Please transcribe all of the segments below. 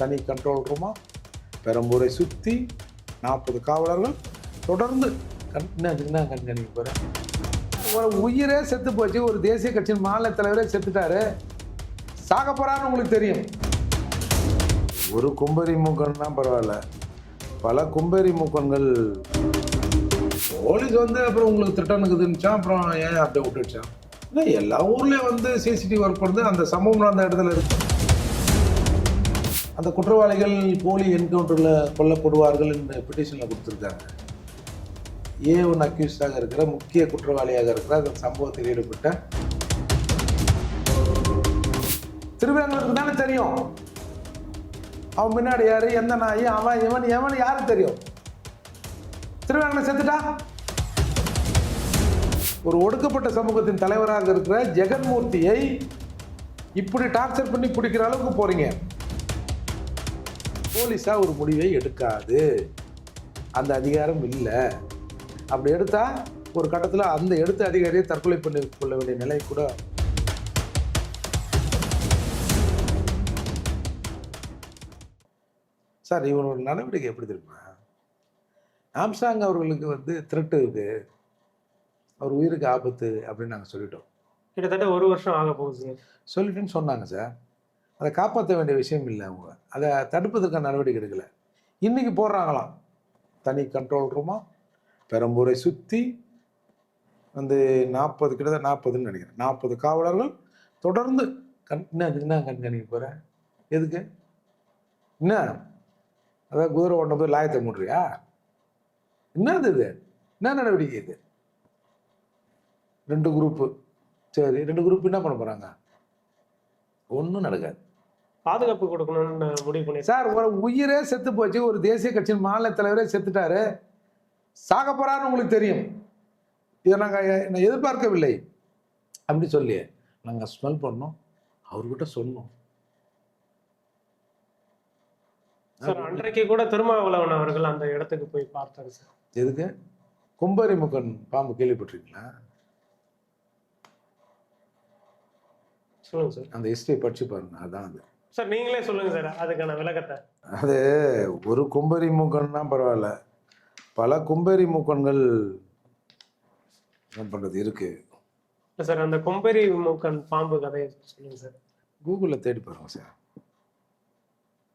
தனி கண்ட்ரோல் ரூமாக பெரம்பூரை சுற்றி நாற்பது காவலர்கள் தொடர்ந்து கண் என்ன கண்காணிக்க போகிறேன் ஒரு உயிரே செத்து போச்சு. ஒரு தேசிய கட்சியின் மாநில தலைவரே செத்துட்டாரு. சாக போகிறான்னு உங்களுக்கு தெரியும். ஒரு கும்பரி மூக்கன்னா பரவாயில்ல. பல கும்பரி மூக்கன்கள் போலீஸ் வந்து அப்புறம் உங்களுக்கு திட்டனுக்குதுன்னுச்சா அப்புறம் ஏன் அப்படியே விட்டுடுச்சான் இல்லை எல்லா ஊர்லேயும் வந்து சிசிடிவி ஒர்க் பண்ணுறது அந்த சம்பவம் நடந்த இடத்துல இருக்குது அந்த குற்றவாளிகள் போலி என்கவுண்டரில் கொல்லப்படுவார்கள் என்று பிட்டிஷனில் கொடுத்துருக்காங்க. ஏ ஒன் அக்யூஸ்டாக இருக்கிற முக்கிய குற்றவாளியாக இருக்கிற அந்த சம்பவத்தில் ஈடுபட்ட திருவேங்கலுக்கு தானே தெரியும். அவன் பின்னாடி யார்? எந்த நாய்? அவன் இவன் எவன் யாரும் தெரியும்? திருவேங்கலை செத்துட்டா? ஒரு ஒடுக்கப்பட்ட சமூகத்தின் தலைவராக இருக்கிற ஜெகன்மூர்த்தியை இப்படி டார்ச்சர் பண்ணி பிடிக்கிற அளவுக்கு போகிறீங்க போலீஸா ஒரு முடிவை எடுக்காது. அந்த அதிகாரம் இல்லை. அப்படி எடுத்தா ஒரு கட்டத்தில் அந்த எடுத்த அதிகாரியை தற்கொலை பண்ணி கொள்ள வேண்டிய நிலை கூட சார் இவனோட நடவடிக்கை எப்படி தெரியுமா? ஆம்சாங் அவர்களுக்கு வந்து த்ரெட்டு இருக்கு அவர் உயிருக்கு ஆபத்து அப்படின்னு நாங்கள் சொல்லிட்டோம். கிட்டத்தட்ட ஒரு வருஷம் ஆக போகுது சொல்லிட்டுன்னு சொன்னாங்க சார். அதை காப்பாற்ற வேண்டிய விஷயம் இல்லை அவங்க. அதை தடுப்பதற்கான நடவடிக்கை எடுக்கல. இன்றைக்கி போடுறாங்களாம். தனி கண்ட்ரோல் ரூமா பெரம்பூரை சுற்றி வந்து நாற்பது கிட்டத்தட்ட நாற்பதுன்னு நினைக்கிறேன். நாற்பது காவலர்கள் தொடர்ந்து கண் என்ன என்ன கண்காணிக்க போகிறேன் எதுக்கு? என்ன? அதான் குதிரை ஓட்டம் போய் லாயத்தை மூடுறியா? என்னது இது? என்ன நடவடிக்கை இது? ரெண்டு குரூப்பு சரி ரெண்டு குரூப் என்ன பண்ண போகிறாங்க ஒன்றும் நடக்காது. பாதுகாப்பு கொடுக்கணும்னு முடிவு பண்ணி சார் ஒரு உயிரே செத்து போச்சு ஒரு தேசிய கட்சியின் மாநில தலைவரே செத்துட்டாரு. சாக போறான்னு உங்களுக்கு தெரியும். இதை நாங்கள் நான் எதிர்பார்க்கவில்லை. அப்படி சொல்லி நாங்கள் ஸ்மெல் பண்ணோம். அவர்கிட்ட சொன்னோம். சார் அன்றைக்கு கூட திருமாவளவன் அவர்கள் அந்த இடத்துக்கு போய் பார்த்தாரு சார். எதுக்கு? கும்பரி முகன் பாம்பு கேள்விப்பட்டிருக்கீங்களா? சொல்லுங்க சார். அந்த ஹிஸ்டரி படிச்சு பாருங்க. அதான் அது. சார் நீங்களே சொல்லுங்க சார் அதுக்கான விளக்கத்தை. அது ஒரு கும்பரி மூக்கன்னா பரவாயில்ல. பல கும்பரி மூக்கன்கள் என்ன பண்ணுறது இருக்கு. இல்ல சார் அந்த கொம்பேரி மூக்கன் பாம்பு கதையை சொல்லுங்க சார். கூகுளில் தேடி பாருங்க சார்.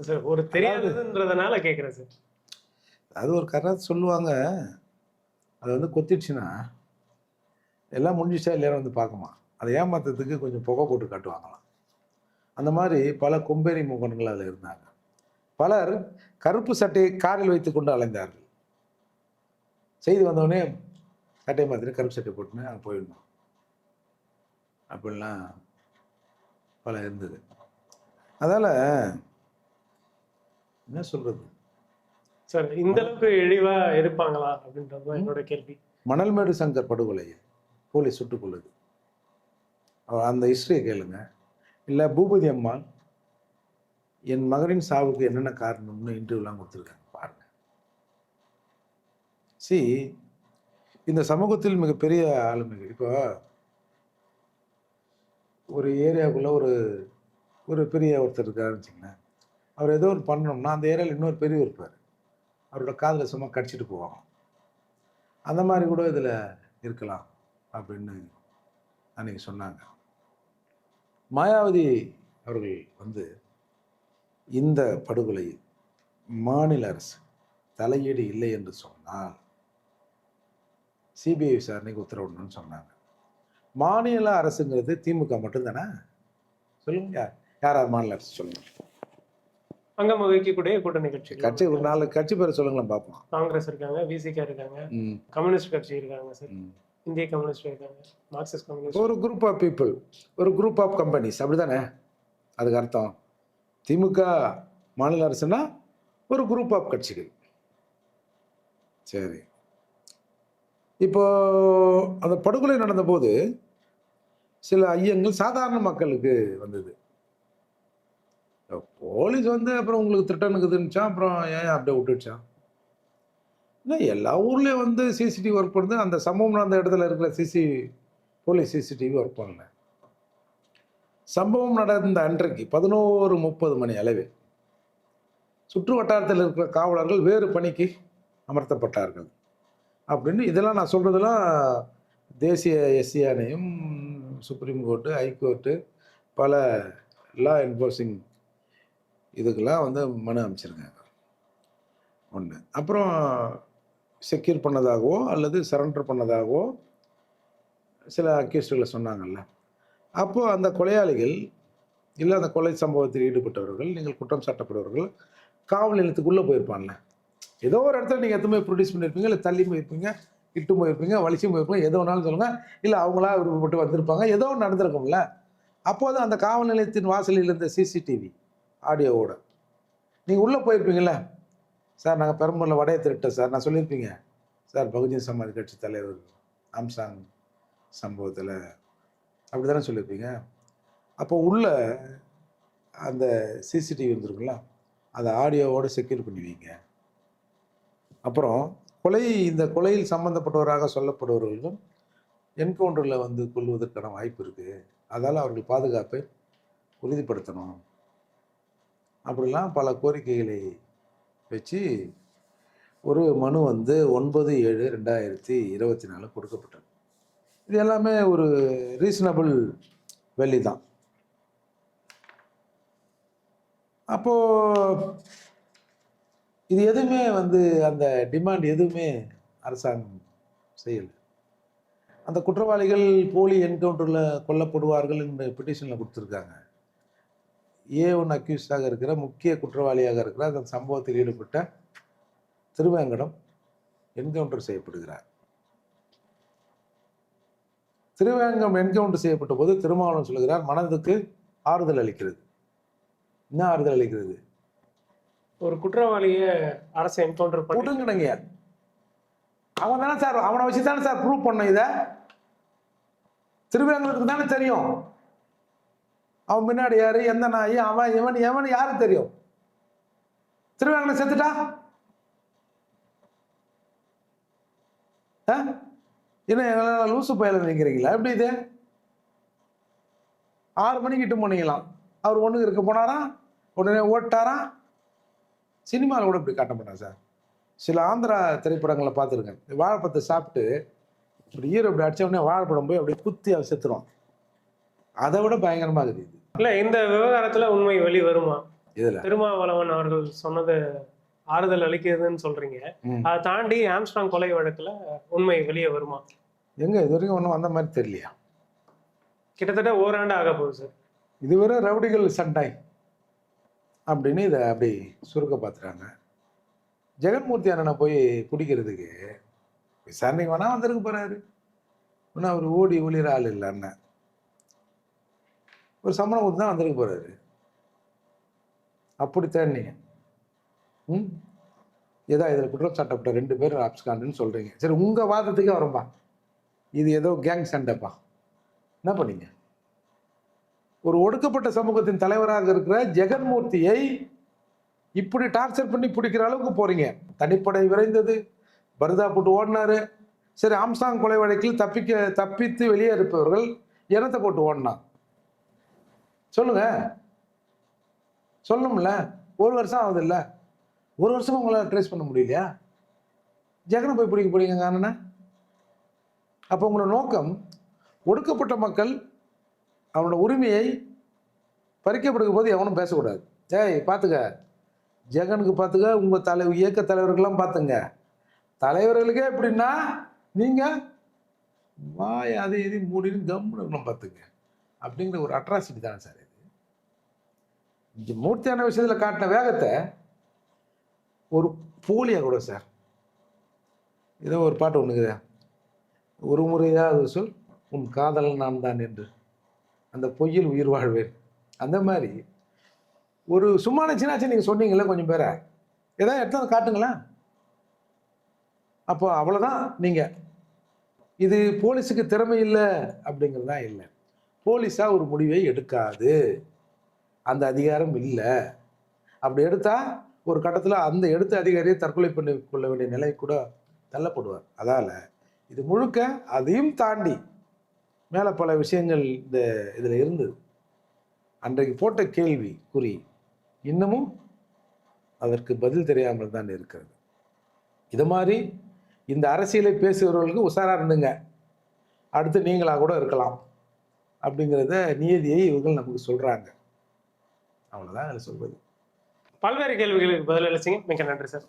சார் ஒரு தெரியாததுன்றதுனால கேட்குறேன் சார். அது ஒரு கதை சொல்லுவாங்க. அது வந்து கொத்திடுச்சுன்னா எல்லாம் முடிஞ்சிச்சா இல்லையா வந்து பார்க்குமா. அதை ஏமாத்துறதுக்கு கொஞ்சம் புகை போட்டு காட்டுவாங்களாம். அந்த மாதிரி பல கும்பேரி மூக்கன்கள் அதில் இருந்தாங்க. பலர் கருப்பு சட்டையை காரில் வைத்து கொண்டு அலைந்தார்கள். செய்தி வந்தோடனே சட்டையை மாற்றிட்டு கருப்பு சட்டை போட்டுன்னு அங்கே போயிடணும் அப்படிலாம் பல இருந்தது. அதால் என்ன சொல்கிறது சார் இந்த அளவுக்கு இழிவா இருப்பாங்களா அப்படின்றது என்னோட கேள்வி. மணல்மேடு சங்கர் படுகொலையை போலீஸ் சுட்டுக் கொள்ளுது அந்த ஹிஸ்டரியை கேளுங்க. இல்லை பூபதி அம்மாள் என் மகனின் சாவுக்கு என்னென்ன காரணம்னு இன்டர்வியூலாம் கொடுத்துருக்காங்க பாருங்க. சி இந்த சமூகத்தில் மிகப்பெரிய ஆளுமைகள் இப்போ ஒரு ஏரியாவுக்குள்ள ஒரு ஒரு பெரிய ஒருத்தர் இருக்காருன்னு வச்சுங்களேன் அவர் ஏதோ ஒரு பண்ணணும்னா அந்த ஏரியாவில் இன்னொரு பெரியவர் இருப்பார். அவரோட காதில் சும்மா கடிச்சிட்டு போவாங்க. அந்த மாதிரி கூட இதில் இருக்கலாம் அப்படின்னு அன்றைக்கி சொன்னாங்க. மாயாவதி அவர்கள் வந்து இந்த படுகொலையில் மாநில அரசு தலையீடு இல்லை என்று சொன்னால் சிபிஐ விசாரணைக்கு உத்தரவிடணும்னு சொன்னாங்க. மாநில அரசுங்கிறது திமுக மட்டும்தானே? சொல்லுங்க. யார்? யாராவது மாநில அரசு சொல்லுங்க. அங்கம் வகிக்கக்கூடிய கூட்டணி கட்சி கட்சி ஒரு நாலு கட்சி பேரை சொல்லுங்களேன் பார்ப்போம். காங்கிரஸ் இருக்காங்க விசிகா இருக்காங்க கம்யூனிஸ்ட் கட்சி இருக்காங்க சார். இந்திய கம்யூனிஸ்ட் இருக்காங்க மார்க்சிஸ்ட் கம்யூனிஸ்ட் ஒரு குரூப் ஆஃப் பீப்புள் ஒரு குரூப் ஆஃப் கம்பெனிஸ் அப்படிதானே அதுக்கு அர்த்தம். திமுக மாநில அரசுனா ஒரு குரூப் ஆஃப் கட்சிகள். சரி. இப்போ அந்த படுகொலை நடந்தபோது சில ஐயங்கள் சாதாரண மக்களுக்கு வந்தது. போலீஸ் வந்து அப்புறம் உங்களுக்கு திட்டனுக்குதுன்னுச்சா அப்புறம் ஏன் அப்படியே விட்டுடுச்சான் இல்லை எல்லா ஊர்லேயும் வந்து சிசிடிவி ஒர்க் பண்ணுது. அந்த சம்பவம் நடந்த இடத்துல இருக்கிற சிசி போலீஸ் சிசிடிவி ஒர்க் பண்ணேன் சம்பவம் நடந்த அன்றைக்கு பதினோரு முப்பது மணி அளவில் சுற்று வட்டாரத்தில் இருக்கிற காவலர்கள் வேறு பணிக்கு அமர்த்தப்பட்டார்கள். அப்படின்னு இதெல்லாம் நான் சொல்கிறதெல்லாம் தேசிய எஸ்சி ஆணையம் சுப்ரீம் கோர்ட்டு ஹைகோர்ட்டு பல லா என்ஃபோர்ஸிங் இதுக்கெல்லாம் வந்து மனு அமைச்சிருக்காங்க. ஒன்று அப்புறம் செக்யூர் பண்ணதாகவோ அல்லது சரண்டர் பண்ணதாகவோ சில அக்யூஸ்டுகளை சொன்னாங்கல்ல. அப்போது அந்த கொலையாளிகள் இல்லை அந்த கொலை சம்பவத்தில் ஈடுபட்டவர்கள் நீங்கள் குற்றம் சாட்டப்படுவர்கள் காவல் நிலையத்துக்குள்ளே போயிருப்பான்ல ஏதோ ஒரு இடத்துல நீங்கள் எத்தனை ப்ரொடியூஸ் பண்ணியிருப்பீங்க இல்லை தள்ளி போயிருப்பீங்க இட்டு போயிருப்பீங்க வலிச்சும் போயிருப்பீங்க எதோ ஒன்றாலும் சொல்லுங்கள் இல்லை அவங்களா விருப்பப்பட்டு வந்திருப்பாங்க ஏதோ ஒன்று நடந்திருக்கும்ல. அப்போது அந்த காவல் நிலையத்தின் வாசலில் இருந்த சிசிடிவி ஆடியோவோட நீங்கள் உள்ளே போயிருப்பீங்கள்ல சார் நாங்கள் பெரம்பூரில் வடையை திருட்டோம் சார் நான் சொல்லியிருப்பீங்க. சார் பகுஜன் சமாஜ் கட்சி தலைவர் ஆம்சாங் சம்பவத்தில் அப்படி தானே சொல்லியிருப்பீங்க? அப்போ உள்ள அந்த சிசிடிவி இருந்திருக்குல்ல அதை ஆடியோவோடு செக்யூர் பண்ணி வைங்க அப்புறம் கொலை இந்த கொலையில் சம்மந்தப்பட்டவராக சொல்லப்படுபவர்களுக்கும் என்கவுண்டரில் வந்து கொள்வதற்கான வாய்ப்பு இருக்குது அதால் அவர்கள் பாதுகாப்பை உறுதிப்படுத்தணும். அப்படிலாம் பல கோரிக்கைகளை வச்சு ஒரு மனு வந்து ஒன்பது ஏழு ரெண்டாயிரத்தி இருபத்தி நாலு கொடுக்கப்பட்டது. இது எல்லாமே ஒரு ரீசனபிள் வெள்ளி தான். அப்போது இது எதுவுமே வந்து அந்த டிமாண்ட் எதுவுமே அரசாங்கம் செய்யலை. அந்த குற்றவாளிகள் போலி என்கவுண்டரில் கொல்லப்படுவார்கள் என்று பெட்டிஷனில் கொடுத்துருக்காங்க. ஏ ஒன் அக்யூஸ்டாக இருக்கிற முக்கிய குற்றவாளியாக இருக்கிற அந்த சம்பவத்தில் ஈடுபட்ட திருவேங்கடம் என்கவுண்டர் செய்யப்படுகிறார். திருவேங்கம் என்கவுண்டர் செய்யப்பட்ட போது திருமாவளவன் சொல்கிறார் மனதுக்கு ஆறுதல் அளிக்கிறது. என்ன ஆறுதல் அளிக்கிறது? ஒரு குற்றவாளியை அரசு என்கவுண்டர் பண்ணி விடுங்கணுங்க அவன் தானே சார் அவனை வச்சு தானே சார் ப்ரூவ் பண்ண இதை. திருவேங்கலுக்கு தானே தெரியும். அவன் முன்னாடி யாரு? எந்த நாய்? அவன் இவன் எவன்? யாருக்கு தெரியும்? திருவாங்கனை செத்துட்டா? ஆ? என்ன எங்களை லூசு பயில நினைக்கிறீங்களா எப்படி இது? ஆறு மணிக்கு இட்டு போனீங்களாம். அவர் ஒண்ணுக்கு இருக்க போனாரா? உடனே ஓட்டாரா? சினிமாவில் கூட இப்படி காட்ட மாட்டான் சார்? சில ஆந்திரா திரைப்படங்களை பார்த்துருக்கேன் வாழைப்பத்தை சாப்பிட்டு இப்படி ஈரோ இப்படி அடித்த உடனே வாழைப்படம் போய் அப்படியே குத்தி அவ செத்துருவான் அதை விட பயங்கரமா இருக்குது இல்ல இந்த விவகாரத்துல உண்மை வெளி வருமா? இதுல. திருமாவளவன் அவர்கள் சொன்னது ஆறுதல் அளிக்கிறதுன்னு சொல்றீங்க. அதை தாண்டி ஆம்ஸ்ட்ராங் கொலை வழக்குல உண்மை வெளியே வருமா? எங்க? இது வரைக்கும் ஒன்றும் வந்த மாதிரி தெரியலையா? கிட்டத்தட்ட ஓராண்டு ஆக போகுது சார். இதுவரை ரவுடிகள் சண்டை அப்படின்னு இதை அப்படி சுருக்க பார்த்துட்டாங்க. ஜெகன்மூர்த்தி அண்ணனை போய் பிடிக்கிறதுக்கு விசாரணைக்கு வேணா வந்திருக்க போறாரு. இன்னும் அவர் ஓடி ஒளிர ஆள் இல்லை அண்ணன். ஒரு சம்பளம் கொடுத்து தான் வந்திருக்க போகிறாரு அப்படி நீங்கள் ம்? ஏதோ இதில் குற்றம் சாட்டப்பட்ட ரெண்டு பேர் ஆப்ஸ்காண்டுன்னு சொல்கிறீங்க சரி உங்கள் வாதத்துக்கே வரும்பா. இது ஏதோ கேங் சண்டைப்பா. என்ன பண்ணீங்க? ஒரு ஒடுக்கப்பட்ட சமூகத்தின் தலைவராக இருக்கிற ஜெகன்மூர்த்தியை இப்படி டார்ச்சர் பண்ணி பிடிக்கிற அளவுக்கு போகிறீங்க தனிப்படை விரைந்தது. பருதா போட்டு ஓடினாரு. சரி ஆம்சாங் கொலை வழக்கில் தப்பிக்க தப்பித்து வெளியே இருப்பவர்கள் இனத்தை போட்டு ஓடினான் சொல்லுங்க. சொல்லணும்ல ஒரு வருஷம் ஆகுது இல்லை ஒரு வருஷமும் உங்களால் ட்ரேஸ் பண்ண முடியலையா? ஜெகனை போய் பிடிக்க போறீங்க அண்ணனை அப்போ உங்களோட நோக்கம் ஒடுக்கப்பட்ட மக்கள் அவனோட உரிமையை பறிக்கப்படுக்கும் போது எவனும் பேசக்கூடாது. ஏய் பார்த்துக்க ஜெகனுக்கு பார்த்துக்க உங்கள் தலை இயக்க தலைவர்கள்லாம் பார்த்துங்க தலைவர்களுக்கே எப்படின்னா நீங்கள் வாய் அதை இதையும் மூடின்னு கம்முன்னு பார்த்துங்க அப்படிங்கிற ஒரு அட்ராசிட்டி தானே சார் மூர்த்தியான விஷயத்தில் காட்டின வேகத்தை ஒரு போலியாக கூட சார். ஏதோ ஒரு பாட்டு ஒன்றுக்குதே ஒரு முறையாவது சொல் உன் காதல் நான் தான் என்று. அந்த பொய்யில் உயிர் வாழ்வேன். அந்த மாதிரி ஒரு சும்மான சின்னாச்சு நீங்கள் சொன்னீங்களே கொஞ்சம் பேரை. ஏதாவது எடுத்து காட்டுங்களேன். அப்போ அவ்வளோதான் நீங்கள் இது போலீஸுக்கு திறமை இல்லை அப்படிங்கிறது தான் இல்லை. போலீஸாக ஒரு முடிவை எடுக்காது. அந்த அதிகாரம் இல்லை. அப்படி எடுத்தால் ஒரு கட்டத்தில் அந்த எடுத்த அதிகாரியை தற்கொலை பண்ணி கொள்ள வேண்டிய நிலை கூட தள்ளப்படுவார். அதால் இது முழுக்க அதையும் தாண்டி மேலே பல விஷயங்கள் இந்த இதில் இருந்தது. அன்றைக்கு போட்ட கேள்வி குறி இன்னமும் அதற்கு பதில் தெரியாமல் தான் இருக்கிறது. இது மாதிரி இந்த அரசியலை பேசுகிறவர்களுக்கு உஷாராக இருந்துங்க. அடுத்து நீங்களாக கூட இருக்கலாம். அப்படிங்கிறத நியதியை இவர்கள் நமக்கு சொல்கிறாங்க அவ்வளவுதான் அதில் சொல்வது பல்வேறு கேள்விகளுக்கு பதிலளிச்சிங்க மிக நன்றி சார்.